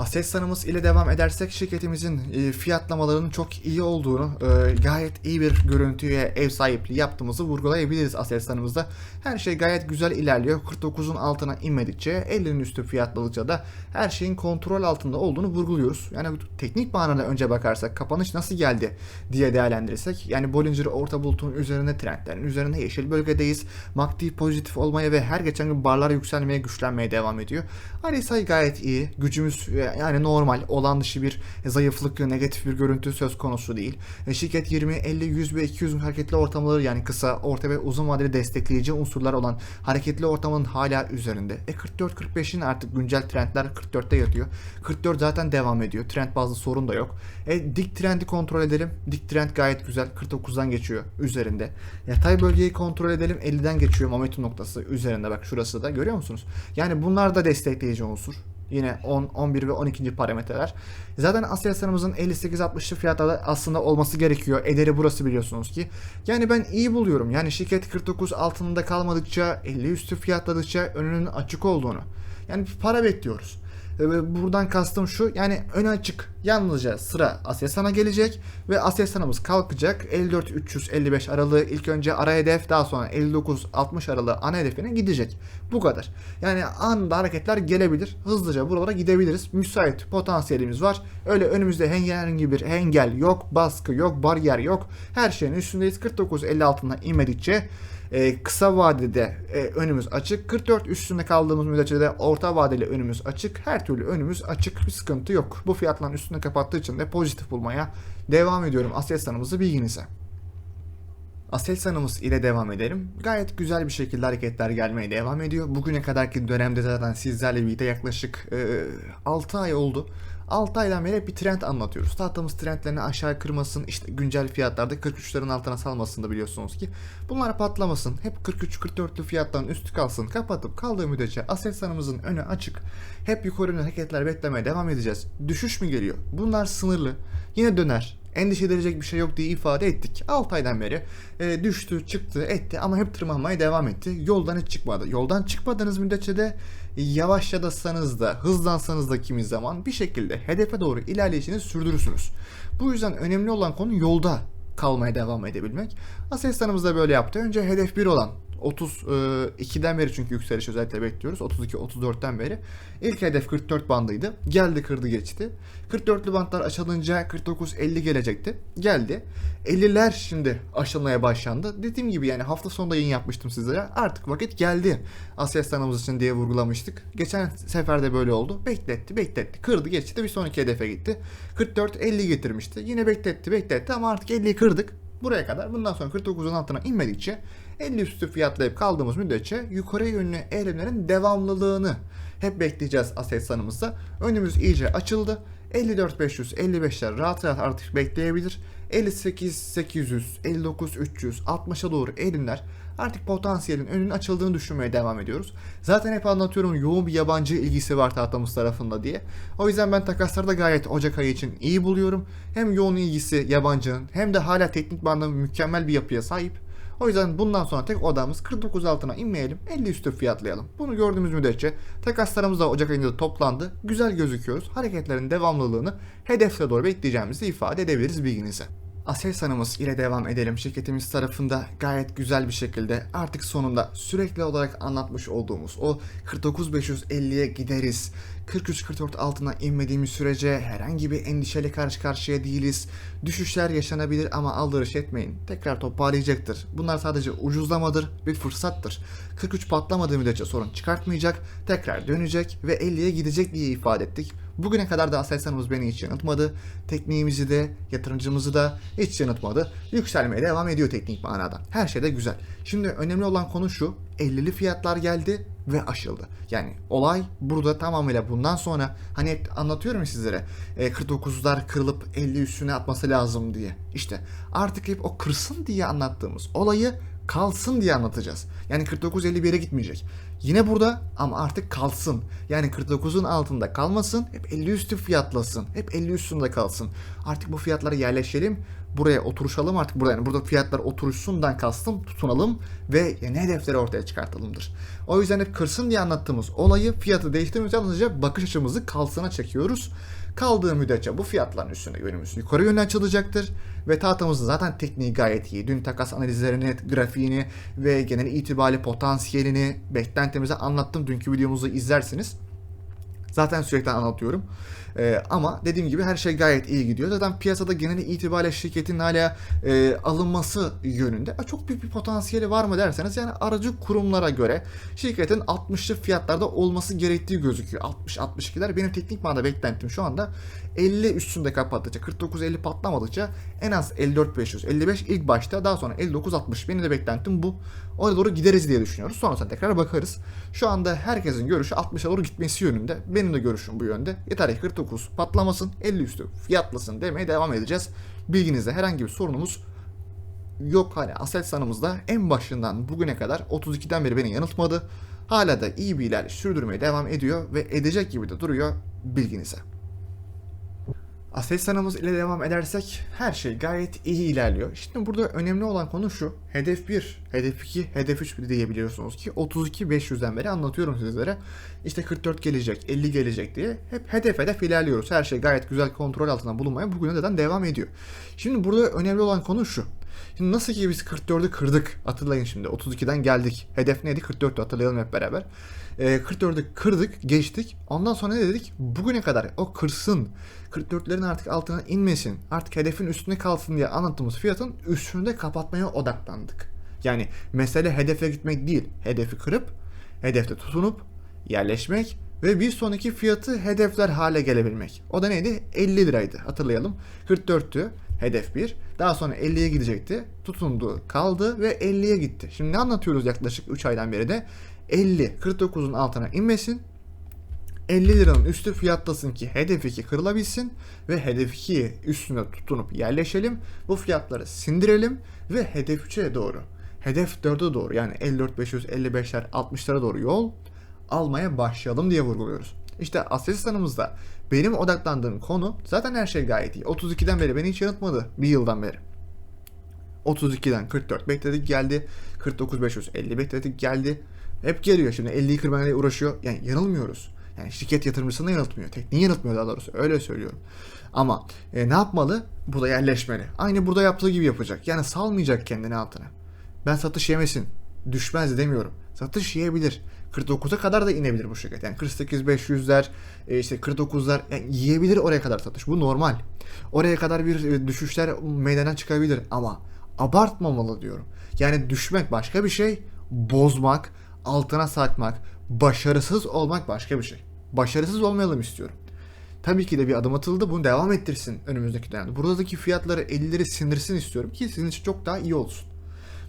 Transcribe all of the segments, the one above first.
Aselsan'ımız ile devam edersek şirketimizin e, fiyatlamalarının çok iyi olduğunu, e, gayet iyi bir görüntüye ev sahipliği yaptığımızı vurgulayabiliriz Aselsan'ımızda. Her şey gayet güzel ilerliyor. 49'un altına inmedikçe, 50'nin üstü fiyatladıkça da her şeyin kontrol altında olduğunu vurguluyoruz. Yani teknik manada önce bakarsak kapanış nasıl geldi diye değerlendirirsek yani Bollinger orta bulutun üzerine trendlerin üzerinde yeşil bölgedeyiz. MACD pozitif olmaya ve her geçen gün barlar yükselmeye güçlenmeye devam ediyor. RSI gayet iyi. Gücümüz yani normal olan dışı bir zayıflık, negatif bir görüntü söz konusu değil. E, şirket 20, 50, 100 ve 200 hareketli ortamları yani kısa, orta ve uzun vadeli destekleyici unsurlar olan hareketli ortamın hala üzerinde. E 44-45'in artık güncel trendler 44'te yatıyor. 44 zaten devam ediyor. Trend bazlı sorun da yok. E dik trendi kontrol edelim. Dik trend gayet güzel. 49'dan geçiyor üzerinde. Yatay bölgeyi kontrol edelim. 50'den geçiyor momentum noktası üzerinde. Bak şurası da görüyor musunuz? Yani bunlar da destekleyici unsur. Yine 10, 11 ve 12. parametreler. Zaten Aselsan'ımızın 58-60'lı fiyatlarda aslında olması gerekiyor. Ederi burası biliyorsunuz ki. Yani ben iyi buluyorum. Yani şirket 49 altında kalmadıkça, 50 üstü fiyatladıkça önünün açık olduğunu. Yani para bekliyoruz. Buradan kastım şu yani ön açık yalnızca sıra Aselsan'a gelecek ve Aselsan'ımız kalkacak 54-355 aralığı ilk önce ara hedef daha sonra 59-60 aralığı ana hedefine gidecek. Bu kadar. Yani anında hareketler gelebilir. Hızlıca buralara gidebiliriz. Müsait potansiyelimiz var. Öyle önümüzde herhangi bir engel yok, baskı yok, bariyer yok. Her şeyin üstündeyiz. 49-50 altına inmedikçe e, kısa vadede e, önümüz açık. 44 üstünde kaldığımız müddetçe de orta vadeli önümüz açık. Her türlü önümüz açık. Bir sıkıntı yok. Bu fiyatların üstünde kapattığı için de pozitif bulmaya devam ediyorum. Aselsan'ımızı bilginize. Aselsan'ımız ile devam edelim. Gayet güzel bir şekilde hareketler gelmeye devam ediyor. Bugüne kadarki dönemde zaten sizlerle birlikte yaklaşık e, 6 ay oldu. 6 aydan beri bir trend anlatıyoruz. Tahtamız trendlerini aşağı kırmasın, işte güncel fiyatlarda 43'lerin altına salmasın da biliyorsunuz ki. Bunlar patlamasın. Hep 43-44'lü fiyattan üstü kalsın. Kapatıp kaldığı müddetçe Aselsan'ımızın önü açık. Hep yukarı hareketler beklemeye devam edeceğiz. Düşüş mü geliyor? Bunlar sınırlı. Yine döner endişe edilecek bir şey yok diye ifade ettik. 6 aydan beri e, düştü, çıktı, etti ama hep tırmanmaya devam etti. Yoldan hiç çıkmadı. Yoldan çıkmadığınız müddetçe de yavaşlasanız da, hızlansanız da kimi zaman bir şekilde hedefe doğru ilerleyişini sürdürürsünüz. Bu yüzden önemli olan konu yolda kalmaya devam edebilmek. Aselsan'ımız da böyle yaptı. Önce hedef 1 olan 32'den beri çünkü yükseliş özellikle bekliyoruz. 32-34'ten beri. İlk hedef 44 bandıydı. Geldi kırdı geçti. 44'lü bantlar açılınca 49-50 gelecekti. Geldi. 50'ler şimdi aşılmaya başlandı. Dediğim gibi yani hafta sonunda yayın yapmıştım sizlere. Artık vakit geldi. Asya standımız için diye vurgulamıştık. Geçen seferde böyle oldu. Bekletti, bekletti. Kırdı, geçti. Bir sonraki hedefe gitti. 44-50 getirmişti. Yine bekletti, bekletti ama artık 50'yi kırdık. Buraya kadar. Bundan sonra 49'un altına inmedikçe 50 üstü fiyatlayıp kaldığımız müddetçe yukarı yönlü eğilimlerin devamlılığını hep bekleyeceğiz Aselsan'ımızda. Önümüz iyice açıldı. 54-500, 55'ler rahat rahat artık bekleyebilir. 58-800, 59-300, 60'a doğru eğilimler artık potansiyelin önünün açıldığını düşünmeye devam ediyoruz. Zaten hep anlatıyorum yoğun bir yabancı ilgisi var tahtamız tarafında diye. O yüzden ben takasları da gayet Ocak ayı için iyi buluyorum. Hem yoğun ilgisi yabancının hem de hala teknik bandı mükemmel bir yapıya sahip. O yüzden bundan sonra tek odamız 49 altına inmeyelim 50 üstü fiyatlayalım. Bunu gördüğümüz müddetçe takaslarımız da Ocak ayında toplandı. Güzel gözüküyoruz. Hareketlerin devamlılığını hedefle doğru bekleyeceğimizi ifade edebiliriz bilginize. Aselsan'ımız ile devam edelim. Şirketimiz tarafında gayet güzel bir şekilde artık sonunda sürekli olarak anlatmış olduğumuz o 49550'ye gideriz. 43-44 altına inmediğimiz sürece herhangi bir endişeyle karşı karşıya değiliz. Düşüşler yaşanabilir ama aldırış etmeyin. Tekrar toparlayacaktır. Bunlar sadece ucuzlamadır, bir fırsattır. 43 patlamadığı müddetçe sorun çıkartmayacak, tekrar dönecek ve 50'ye gidecek diye ifade ettik. Bugüne kadar da Aselsan'ımız beni hiç yanıltmadı. Tekniğimizi de, yatırımcımızı da hiç yanıltmadı. Yükselmeye devam ediyor teknik manada. Her şey de güzel. Şimdi önemli olan konu şu. 50'li fiyatlar geldi ve aşıldı. Yani olay burada tamamıyla bundan sonra hani hep anlatıyorum sizlere e, 49'lar kırılıp 50 üstüne atması lazım diye. İşte artık hep o kırsın diye anlattığımız olayı kalsın diye anlatacağız. Yani 49-50 bir yere gitmeyecek. Yine burada ama artık kalsın. Yani 49'un altında kalmasın. Hep 50 üstü fiyatlasın. Hep 50 üstünde kalsın. Artık bu fiyatlara yerleşelim. Buraya oturuşalım artık burada yani burada fiyatlar oturuşsundan kastım tutunalım ve yeni hedefleri ortaya çıkartalımdır. O yüzden hep kırsın diye anlattığımız olayı fiyatı değiştirmemiz yalnızca bakış açımızı kalsına çekiyoruz. Kaldığı müddetçe bu fiyatların üstünde yönümüz yukarı yönlü açılacaktır. Ve tahtamızın zaten tekniği gayet iyi. Dün takas analizlerini, grafiğini ve genel itibariyle potansiyelini, beklentimizi anlattım. Dünkü videomuzu izlersiniz. Zaten sürekli anlatıyorum. Ee, ama dediğim gibi her şey gayet iyi gidiyor. Zaten piyasada genel itibariyle şirketin hala e, alınması yönünde e, çok büyük bir potansiyeli var mı derseniz yani aracı kurumlara göre şirketin 60'lı fiyatlarda olması gerektiği gözüküyor. 60-62'ler benim teknik manada beklentim şu anda 50 üstünde kapattıkça 49-50 patlamadıkça en az 54-500 55 ilk başta daha sonra 59-60 benim de beklentim bu. Oraya doğru gideriz diye düşünüyoruz. Sonrasında tekrar bakarız. Şu anda herkesin görüşü 60'a doğru gitmesi yönünde. Benim de görüşüm bu yönde. Yeter ki 49 patlamasın 50 üstü fiyatlasın demeye devam edeceğiz. Bilginizde herhangi bir sorunumuz yok hani Aselsan'ımızda en başından bugüne kadar 32'den beri beni yanıltmadı. Hala da iyi bir ilerleyiş sürdürmeye devam ediyor ve edecek gibi de duruyor bilginize. Aselsan'ımız ile devam edersek her şey gayet iyi ilerliyor. Şimdi burada önemli olan konu şu. Hedef 1, hedef 2, hedef 3 diyebiliyorsunuz ki 32 500'den beri anlatıyorum sizlere. İşte 44 gelecek, 50 gelecek diye hep hedef hedef ilerliyoruz. Her şey gayet güzel kontrol altında bulunmaya bugüne neden devam ediyor. Şimdi burada önemli olan konu şu. Şimdi nasıl ki biz 44'ü kırdık hatırlayın şimdi 32'den geldik. Hedef neydi 44'tü hatırlayalım hep beraber. Ee, 44'ü kırdık geçtik. Ondan sonra ne dedik? Bugüne kadar o kırsın. 44'lerin artık altına inmesin. Artık hedefin üstüne kalsın diye anlattığımız fiyatın üstünde kapatmaya odaklandık. Yani mesele hedefe gitmek değil. Hedefi kırıp hedefte tutunup yerleşmek ve bir sonraki fiyatı hedefler hale gelebilmek. O da neydi? 50 liraydı hatırlayalım. 44'tü hedef 1. Daha sonra 50'ye gidecekti. Tutundu, kaldı ve 50'ye gitti. Şimdi ne anlatıyoruz yaklaşık 3 aydan beri de? 50, 49'un altına inmesin. 50 liranın üstü fiyatlasın ki hedef 2 kırılabilsin ve hedef 2'yi üstüne tutunup yerleşelim. Bu fiyatları sindirelim ve hedef 3'e doğru, hedef 4'e doğru yani 54 555'ler 60'lara doğru yol almaya başlayalım diye vurguluyoruz. İşte asistanımızda benim odaklandığım konu zaten her şey gayet iyi. 32'den beri beni hiç yanıltmadı. Bir yıldan beri. 32'den 44 bekledik geldi. 49 550 bekledik geldi. Hep geliyor şimdi 50'yi kırmaya uğraşıyor. Yani yanılmıyoruz. Yani şirket yatırımcısını yanıltmıyor. Tekniği yanıltmıyor daha doğrusu. Öyle söylüyorum. Ama e, ne yapmalı? Burada yerleşmeli. Aynı burada yaptığı gibi yapacak. Yani salmayacak kendini altına. Ben satış yemesin. Düşmez demiyorum. Satış yiyebilir. 49'a kadar da inebilir bu şirket. Yani 48 500'ler, e, işte 49'lar yani yiyebilir oraya kadar satış. Bu normal. Oraya kadar bir e, düşüşler meydana çıkabilir ama abartmamalı diyorum. Yani düşmek başka bir şey, bozmak, altına sarkmak, başarısız olmak başka bir şey. Başarısız olmayalım istiyorum. Tabii ki de bir adım atıldı. Bunu devam ettirsin önümüzdeki dönemde. Buradaki fiyatları 50'leri sindirsin istiyorum ki sizin için çok daha iyi olsun.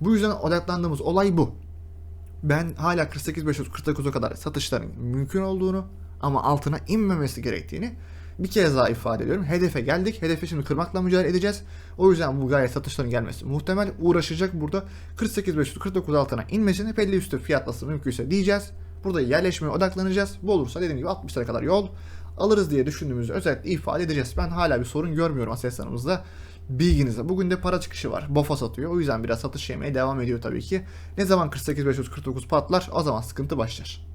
Bu yüzden odaklandığımız olay bu. Ben hala 48.549'a kadar satışların mümkün olduğunu ama altına inmemesi gerektiğini bir kez daha ifade ediyorum. Hedefe geldik. Hedefi şimdi kırmakla mücadele edeceğiz. O yüzden bu gayet satışların gelmesi muhtemel. Uğraşacak burada 48.549 altına inmesini 50 üstü fiyatlasın mümkünse diyeceğiz. Burada yerleşmeye odaklanacağız. Bu olursa dediğim gibi 60'lara kadar yol alırız diye düşündüğümüzü özellikle ifade edeceğiz. Ben hala bir sorun görmüyorum Aselsan'ımızda. Bilginize. Bugün de para çıkışı var. BOFA satıyor. O yüzden biraz satış yemeye devam ediyor tabii ki. Ne zaman 48.549 patlar o zaman sıkıntı başlar.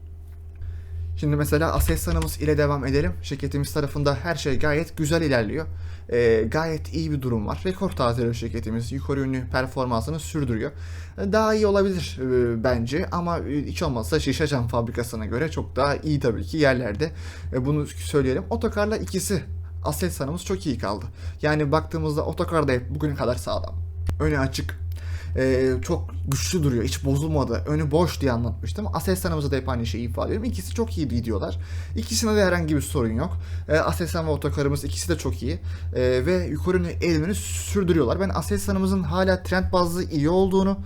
Şimdi mesela Aselsan'ımız ile devam edelim. Şirketimiz tarafında her şey gayet güzel ilerliyor. Ee, gayet iyi bir durum var. Rekor tazeliyor şirketimiz. Yukarı yönlü performansını sürdürüyor. Ee, Daha iyi olabilir e, bence ama e, hiç olmazsa şişe cam fabrikasına göre çok daha iyi tabii ki yerlerde. E, bunu söyleyelim. Otokarla ikisi Aselsan'ımız çok iyi kaldı. Yani baktığımızda otokar da hep bugüne kadar sağlam. Öne açık, ee, çok güçlü duruyor. Hiç bozulmadı. Önü boş diye anlatmıştım. Aselsan'ımıza da hep aynı şeyi ifade ediyorum. İkisi çok iyi gidiyorlar. İkisinde de herhangi bir sorun yok. Ee, Aselsan ve otokarımız ikisi de çok iyi. Ee, ve yukarı eğilimini sürdürüyorlar. Ben Aselsan'ımızın hala trend bazlı iyi olduğunu,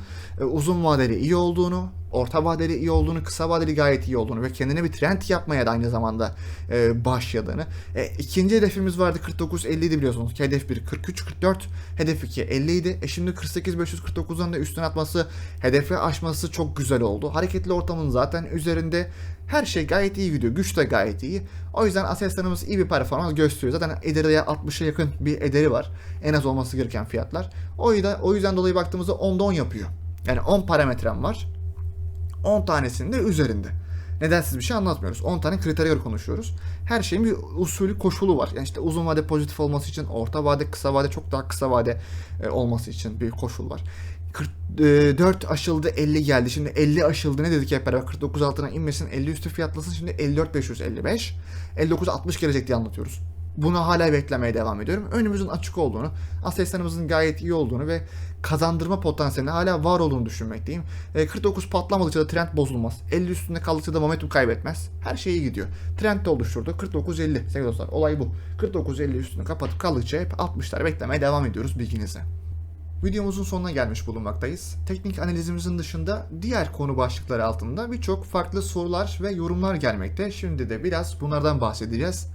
e, uzun vadeli iyi olduğunu, orta vadeli iyi olduğunu, kısa vadeli gayet iyi olduğunu ve kendine bir trend yapmaya da aynı zamanda e, başladığını. E, ikinci hedefimiz vardı 49-50 idi biliyorsunuz. Hedef 1 43-44, hedef 2 50 idi. E şimdi 48-549'dan da üstüne atması, hedefi aşması çok güzel oldu. Hareketli ortamın zaten üzerinde her şey gayet iyi gidiyor. Güç de gayet iyi. O yüzden Aselsan'ımız iyi bir performans gösteriyor. Zaten Ederi'ye 60'a yakın bir ederi var. En az olması gereken fiyatlar. O yüzden, o yüzden dolayı baktığımızda 10'da 10 yapıyor. Yani 10 parametrem var. 10 tanesinin de üzerinde. Nedensiz bir şey anlatmıyoruz. 10 tane kritere göre konuşuyoruz. Her şeyin bir usulü koşulu var. Yani işte uzun vade pozitif olması için, orta vade, kısa vade, çok daha kısa vade e, olması için bir koşul var. 44 aşıldı 50 geldi. Şimdi 50 aşıldı ne dedik hep beraber 49 altına inmesin 50 üstü fiyatlasın şimdi 54 555 59 60 gelecek diye anlatıyoruz. Bunu hala beklemeye devam ediyorum. Önümüzün açık olduğunu, Aselsan'ımızın gayet iyi olduğunu ve kazandırma potansiyelinin hala var olduğunu düşünmekteyim. E, 49 patlamadıkça da trend bozulmaz. 50 üstünde kaldıkça da momentum kaybetmez. Her şey iyi gidiyor. Trend de oluşturdu. 49-50 sevgili dostlar. Olay bu. 49-50 üstünü kapatıp kaldıkça hep 60'lar beklemeye devam ediyoruz bilginize. Videomuzun sonuna gelmiş bulunmaktayız. Teknik analizimizin dışında diğer konu başlıkları altında birçok farklı sorular ve yorumlar gelmekte. Şimdi de biraz bunlardan bahsedeceğiz.